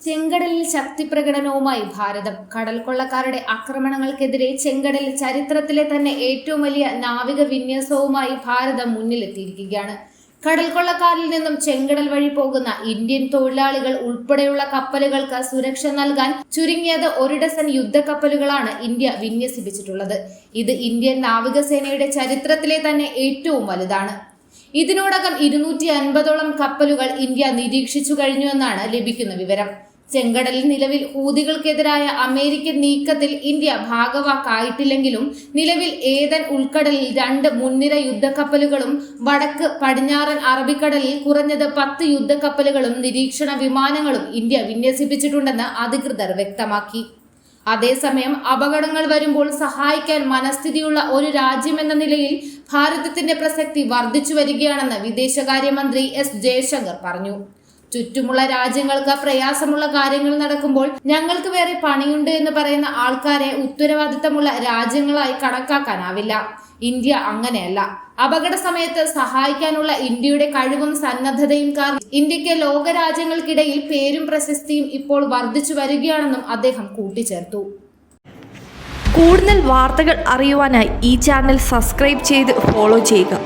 ചെങ്കടലിൽ ശക്തി പ്രകടനവുമായി ഭാരതം. കടൽക്കൊള്ളക്കാരുടെ ആക്രമണങ്ങൾക്കെതിരെ ചെങ്കടൽ ചരിത്രത്തിലെ തന്നെ ഏറ്റവും വലിയ നാവിക വിന്യാസവുമായി ഭാരതം മുന്നിലെത്തിയിരിക്കുകയാണ്. കടൽക്കൊള്ളക്കാരിൽ നിന്നും ചെങ്കടൽ വഴി പോകുന്ന ഇന്ത്യൻ തൊഴിലാളികൾ ഉൾപ്പെടെയുള്ള കപ്പലുകൾക്ക് സുരക്ഷ നൽകാൻ ചുരുങ്ങിയത് ഒരു ഡസൻ യുദ്ധക്കപ്പലുകളാണ് ഇന്ത്യ വിന്യസിപ്പിച്ചിട്ടുള്ളത്. ഇത് ഇന്ത്യൻ നാവികസേനയുടെ ചരിത്രത്തിലെ തന്നെ ഏറ്റവും വലുതാണ്. ഇതിനോടകം ഇരുന്നൂറ്റി അൻപതോളം കപ്പലുകൾ ഇന്ത്യ നിരീക്ഷിച്ചു കഴിഞ്ഞുവെന്നാണ് ലഭിക്കുന്ന വിവരം. ചെങ്കടലിൽ നിലവിൽ ഹൂതികൾക്കെതിരായ അമേരിക്കൻ നീക്കത്തിൽ ഇന്ത്യ ഭാഗവാക്കായിട്ടില്ലെങ്കിലും നിലവിൽ ഏതൻ ഉൾക്കടലിൽ രണ്ട് മുൻനിര യുദ്ധക്കപ്പലുകളും വടക്ക് പടിഞ്ഞാറൻ അറബിക്കടലിൽ കുറഞ്ഞത് പത്ത് യുദ്ധക്കപ്പലുകളും നിരീക്ഷണ വിമാനങ്ങളും ഇന്ത്യ വിന്യസിപ്പിച്ചിട്ടുണ്ടെന്ന് അധികൃതർ വ്യക്തമാക്കി. അതേസമയം അപകടങ്ങൾ വരുമ്പോൾ സഹായിക്കാൻ മനസ്ഥിതിയുള്ള ഒരു രാജ്യമെന്ന നിലയിൽ ഭാരതത്തിന്റെ പ്രസക്തി വർദ്ധിച്ചു വരികയാണെന്ന് വിദേശകാര്യമന്ത്രി എസ് ജയശങ്കർ പറഞ്ഞു. ചുറ്റുമുള്ള രാജ്യങ്ങൾക്ക് പ്രയാസമുള്ള കാര്യങ്ങൾ നടക്കുമ്പോൾ ഞങ്ങൾക്ക് വേറെ പണിയുണ്ട് എന്ന് പറയുന്ന ആൾക്കാരെ ഉത്തരവാദിത്തമുള്ള രാജ്യങ്ങളായി കണക്കാക്കാനാവില്ല. ഇന്ത്യ അങ്ങനെയല്ല. അപകട സമയത്ത് സഹായിക്കാനുള്ള ഇന്ത്യയുടെ കഴിവും സന്നദ്ധതയും കാരണം ഇന്ത്യയ്ക്ക് ലോകരാജ്യങ്ങൾക്കിടയിൽ പേരും പ്രശസ്തിയും ഇപ്പോൾ വർദ്ധിച്ചു വരികയാണെന്നും അദ്ദേഹം കൂട്ടിച്ചേർത്തു. കൂടുതൽ വാർത്തകൾ അറിയുവാനായി ഈ ചാനൽ സബ്സ്ക്രൈബ് ചെയ്ത് ഫോളോ ചെയ്യുക.